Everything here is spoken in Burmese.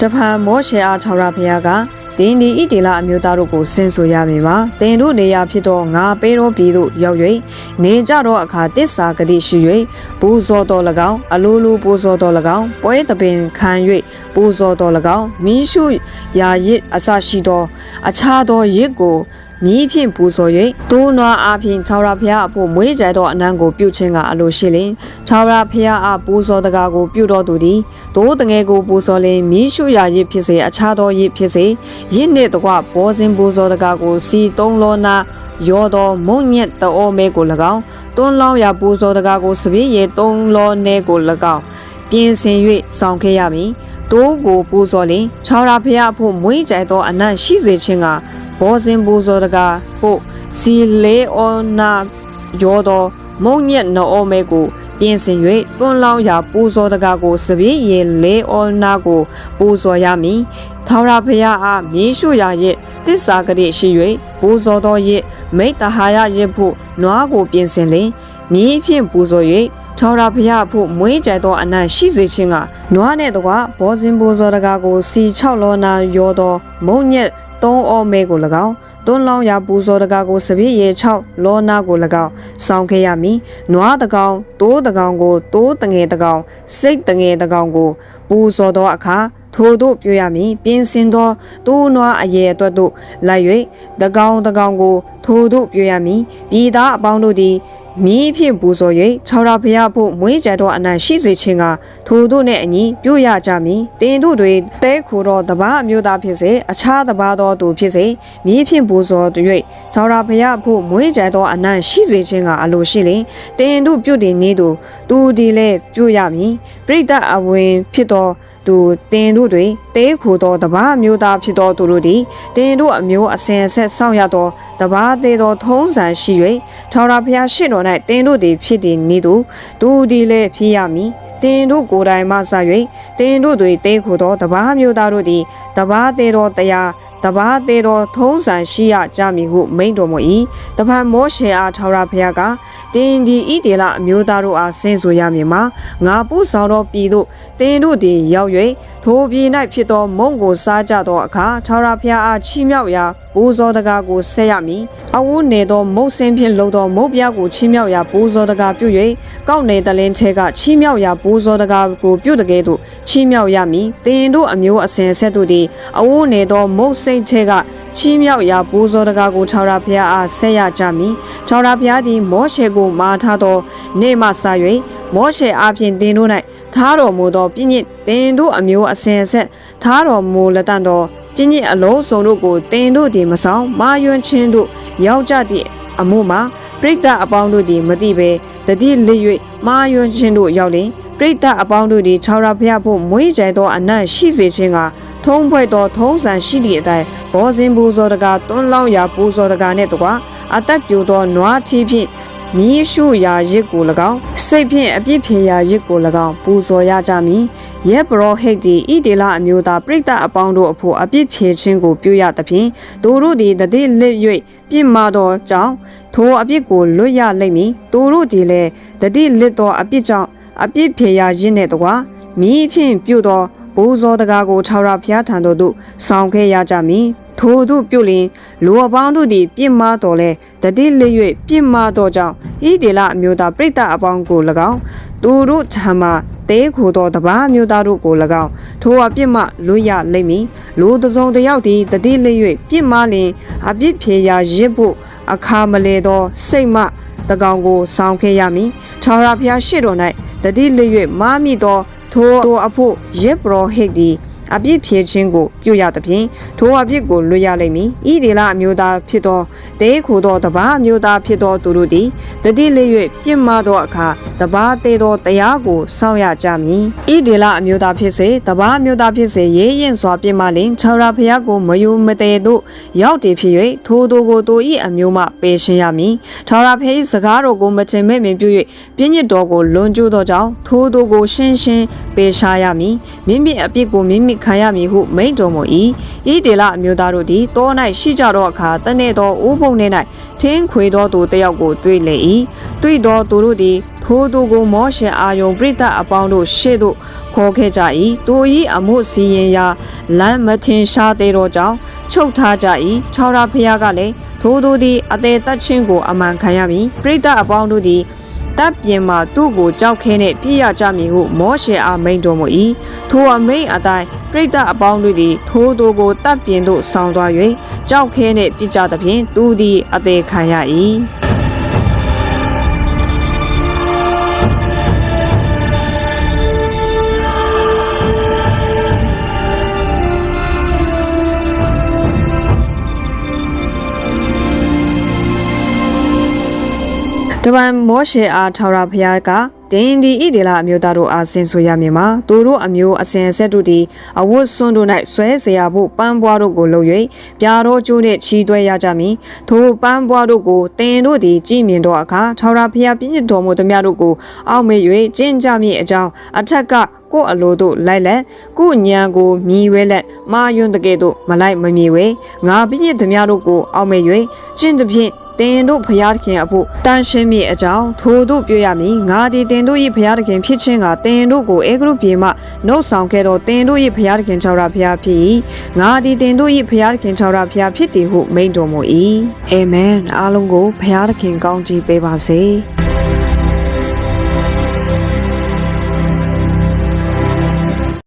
တဖန်မောရှေအားခြောက်ရဖျားကတင်းဒီဣတေလအမျိုးသားတို့ကိုဆင်းဆိုရမည်ပါတင်တို့နေရာဖြစ်သောငါပေးတော်ပြည်သို့ရောက်၍နေကြတော့အခါတစ္ဆာဂတိရှိ၍ပူဇော်တော်၎င်းအလိုလိုပူဇော်တော်၎င်းပွဲတပင်ခံ၍ပူဇော်တော်၎င်းမိရှုရာရစ်အစရှိသော အခြားသောရစ်ကို မြည်ဖြင့်ပူဇော်၍တိုးနွားအားဖြင့်ခြောက်ရဖျားအဖို့မွေးကြသောအနံ့ကိုပြုခြင်းကအလိုရှိလင်ခြောက်ရဖျားအားပူဇော်တကားကိုပြုတော်သူသည်တိုးတငယ်ကိုပူဇော်လင်မြည်ရှုရာရစ်ဖြစ်စေအခြားသောရစ်ဖြစ်စေရစ်နှင့်တကွဘောဇင်ပူဇော်တကားကိုစီသုံးလောနာရောတော်မုံညက်တောမဲကို၎င်းတွန်းလောင်းရာပူဇော်တကားကိုစပည့်ရေသုံးလောနဲကို၎င်းပြင်ဆင်၍ဆောင်ခဲ့ရမည်တိုးကိုပူဇော်လင်ခြောက်ရဖျားအဖို့မွေးကြသောအနံ့ရှိစေခြင်းက ဘောဇင်ပူဇော်တကာဖို့စီလေးအောနာရောတော်မုံညက်နောမဲကိုပြင်ဆင်၍တွန်းလောင်းရာပူဇော်တကာကိုစပည့်ရေလေးအောနာကိုပူဇော်ရမည်ထာဝရဘုရားအားမြေရှုရာရဲ့တစ္ဆာကတိရှိ၍ပူဇော်တော်ရဲ့မိတ္တဟာယရဲ့ဖို့နွားကိုပြင်ဆင်လင်မြေဖြင့်ပူဇော်၍ ထာဝရဘုရားဖို့မွေးကြသောအနံ့ရှိစေခြင်းကနွားနှင့်တကွဘောဇင်ပူဇော်တကာကိုစီ6လောနာရောတော်မုံညက်သုံးအောမဲကို၎င်းတွန်းလောင်းရာပူဇော်တကာကိုစပြည့်ရေ6လောနာကို၎င်းစောင်းခဲ့ရမည်နွားတကောင်တိုးတကောင်ကိုတိုးတငယ်တကောင်စိတ်တငယ်တကောင်ကိုပူဇော်သောအခါထိုတို့ပြရမည်ပြင်ဆင်သောတိုးနွားအရေအတွက်တို့လိုက်၍တကောင်တကောင်ကိုထိုတို့ပြရမည်ပြည်သားအပေါင်းတို့သည် မြည်ဖြင့်ပူဇော်၍ခြောက်ရဖျားဖို့မွေးကြသောအနံ့ရှိစေခြင်းကထိုတို့နှင့်အညီပြုရကြမည်တင်တို့တွေတဲခိုသောတပားအမျိုးသားဖြစ်စေအခြားတပားသောသူဖြစ်စေမြည်ဖြင့်ပူဇော်၍ခြောက်ရဖျားဖို့မွေးကြသောအနံ့ရှိစေခြင်းကအလိုရှိလင်တင်တို့ပြုတင်နေသူသူဒီလည်းပြုရမည်ပြိတ္တအဝင်ဖြစ်သော သူတင်တို့တွင်တဲခိုသောတပားအမျိုးသားဖြစ်သောသူတို့သည်တင်တို့အမျိုးအစဉ်အဆက်စောင့်ရသောတပားသေးသောထုံးစံရှိ၍ထာဝရဘုရားရှေ့တော်၌တင်တို့သည်ဖြစ်တည်နေသူသူသည်လည်းဖြစ်ရမည်တင်တို့ကိုယ်တိုင်မှစ၍တင်တို့တွင်တဲခိုသောတပားမျိုးသားတို့သည်တပားသေးသောတရား တပားသေးသောထုံးစံရှိရကြမည်ဟုမိန့်တော်မူ၏တပံမောရှေအားထာဝရဘုရားကတင်ဒီဣဒေလအမျိုးသားတို့အားဆင်းဆိုရမည်မှာငါပူဆောင်သောပြည်သို့တင်တို့သည်ရောက်၍ထိုပြည်၌ဖြစ်သောမုံကိုစားကြသောအခါထာဝရဘုရားအားချီးမြှောက်ရာပူဇော်တကားကိုဆက်ရမည်အဝုနေသောမုတ်ဆင်းဖြင့်လုံသောမုတ်ပြားကိုချီးမြှောက်ရာပူဇော်တကားပြု၍ကောက်နေတလင်းထဲကချီးမြှောက်ရာပူဇော်တကားကိုပြုတကယ်သို့ချီးမြှောက်ရမည်တင်တို့အမျိုးအစဉ်ဆက်တို့သည်အဝုနေသောမုတ်စိတ်ထဲကချီးမြှောက်ရာပူဇော်တကားကိုထာဝရဘုရားအားဆက်ရကြမည်ထာဝရဘုရားသည်မောရှေကိုမာထားသောနေ့မှစ၍မောရှေအားဖြင့်တင်တို့၌ထားတော်မူသောပြည့်ညစ်တင်တို့အမျိုးအစဉ်ဆက်ထားတော်မူလက်တန်သောပြည့်ညစ်အလုံးစုံတို့ကိုတင်တို့သည်မဆောင်မာယွန်းချင်းတို့ရောက်ကြသည့်အမှုမှာပရိသတ်အပေါင်းတို့သည်မတိဘဲတတိလစ်၍မာယွန်းချင်းတို့ရောက်လင် ပရိသတ်အပေါင်းတို့သည်ခြောက်ရဖျားဖို့မွေးကြဲသောအနံ့ရှိစေခြင်းကထုံးဖွဲ့သောထုံးစံရှိသည့်အတိုင်းဘောဇင်ပူဇော်တကာတွန်းလောင်းရာပူဇော်တကာနှင့်တကွာအသက်ပြိုသောနွားထီးဖြင့်မြည်ရှုရာရစ်ကို၎င်းစိတ်ဖြင့်အပြစ်ဖြေရာရစ်ကို၎င်းပူဇော်ရကြမည်ယေဘရောဟိတ်ဒီဣဒေလအမျိုးသားပရိသတ်အပေါင်းတို့အဖို့အပြစ်ဖြေခြင်းကိုပြုရသဖြင့်သူတို့သည်တတိလစ်၍ပြစ်မှားသောကြောင့်ထိုအပြစ်ကိုလွတ်ရလိမ့်မည်သူတို့သည်လည်းတတိလစ်သောအပြစ်ကြောင့် အပြစ်ဖြေရာရစ်နှင့်တကွာမိဖြင့်ပြုသောဘိုးစောတကားကိုထာဝရဘုရားထံသို့သို့ဆောင်ခဲ့ရကြမည်ထို့သို့ပြုလျင်လူအပေါင်းတို့သည်ပြစ်မှားတော်လဲတတိလေး၍ပြစ်မှားတော်ကြောင့်ဤဒေလအမျိုးသားပြိတ္တအပေါင်းကို၎င်းသူတို့ထံမှတဲခိုသောတပားအမျိုးသားတို့ကို၎င်းထိုအပြစ်မှလွတ်ရလိမ့်မည်လူတစ်စုံတစ်ယောက်သည်တတိလေး၍ပြစ်မှားလျင်အပြစ်ဖြေရာရစ်ဖို့အခါမလဲသောစိတ်မှတကောင်ကိုဆောင်ခဲ့ရမည်ထာဝရဘုရားရှေ့တော်၌ တတိလေး၍မာမိသောထိုထိုအဖို့ရစ်ပရောဟိတ်သည် အပြစ်ဖြေခြင်းကိုပြုရသဖြင့်ထိုအပြစ်ကိုလွတ်ရလိမ့်မည်ဤဒေလအမျိုးသားဖြစ်သောတဲခိုသောတပားအမျိုးသားဖြစ်သောသူတို့သည်တတိလေး၍ပြစ်မှားသောအခါတပားသေးသောတရားကိုစောင့်ရကြမည်ဤဒေလအမျိုးသားဖြစ်စေတပားအမျိုးသားဖြစ်စေရေးရင်စွာပြစ်မှားလင်ခြောရာဖျားကိုမယုံမတည်တို့ရောက်တည်ဖြစ်၍ထိုသူကိုသူဤအမျိုးမှပယ်ရှင်းရမည်ခြောရာဖျား၏စကားတော်ကိုမချင်မဲ့မင်ပြု၍ပြည့်ညတ်တော်ကိုလွန်ကျူးသောကြောင့်ထိုသူကိုရှင်းရှင်းပယ်ရှားရမည်မိမိအပြစ်ကိုမိမိခံရမည်ဟုမိန့်တော်မူ၏ဤဒေလအမျိုးသားတို့သည်တော၌ရှိကြသောအခါတနေ့သောအိုးပုံထဲ၌ထင်းခွေသောသူတစ်ယောက်ကိုတွေ့လေ၏တွေ့သောသူတို့သည်ထိုသူကိုမောရှေအာယုံပြိတ္တအပေါင်းတို့ရှေ့သို့ခေါ်ခဲ့ကြ၏သူ၏အမှုစီရင်ရာလမ်းမထင်ရှားသေးသောကြောင့်ချုပ်ထားကြ၏ခြောက်ရာဖျားကလည်းထိုသူသည်အသေးသက်ချင်းကိုအမှန်ခံရမည်ပြိတ္တအပေါင်းတို့သည် တပ်ပြင်မှာသူ့ကိုကြောက်ခဲနဲ့ပြည့်ရကြမည်ဟုမောရှေအားမိန့်တော်မူ၏ထိုအမိန့်အတိုင်းပရိသတ်အပေါင်းတို့သည်ထိုသူကိုတပ်ပြင်သို့ဆောင်းသွား၍ကြောက်ခဲနှင့်ပြစ်ကြသဖြင့်သူသည်အသေးခံရ၏ တပံမောရှေအားထောက်ရဖျားကတင်းဒီဣဒေလအမျိုးသားတို့အားဆင်ဆိုရမည်မှာသူတို့အမျိုးအစဉ်အဆက်တို့သည်အဝတ်စွန်းတို့၌ဆွဲเสียဖို့ပန်းပွားတို့ကိုလုပ်၍ပြာတော်ကျိုးနှင့်ချီသွဲရကြမည်ထိုပန်းပွားတို့ကိုတင်တို့သည်ကြည်မြင်သောအခါထောက်ရဖျားပြည့်တော်မူသမျှတို့ကိုအောက်မေ့၍ကျင့်ကြမည်အကြောင်းအထက်ကကို့အလိုတို့လိုက်လက်ကို့ညံကိုမြည်ဝဲလက်မာယွန်းတကဲ့သို့မလိုက်မမြည်ဝဲငါပြည့်သမျှတို့ကိုအောက်မေ့၍ကျင့်သည်ဖြင့် တင်တို့ဖျားသခင်အဖို့တန်ရှင်းမိအကြောင်းထိုတို့ပြောရမည်ငါသည်တင်တို့၏ဖျားသခင်ဖြစ်ခြင်းကတင်တို့ကိုအေဂရုပြေမှနှုတ်ဆောင်ခဲ့တော့တင်တို့၏ဖျားသခင်၆ရဖျားဖြစ်၏ငါသည်တင်တို့၏ဖျားသခင်၆ရဖျားဖြစ်သည်ဟုမိန့်တော်မူ၏အာမင်အားလုံးကိုဖျားသခင်ကောင်းချီးပေးပါစေ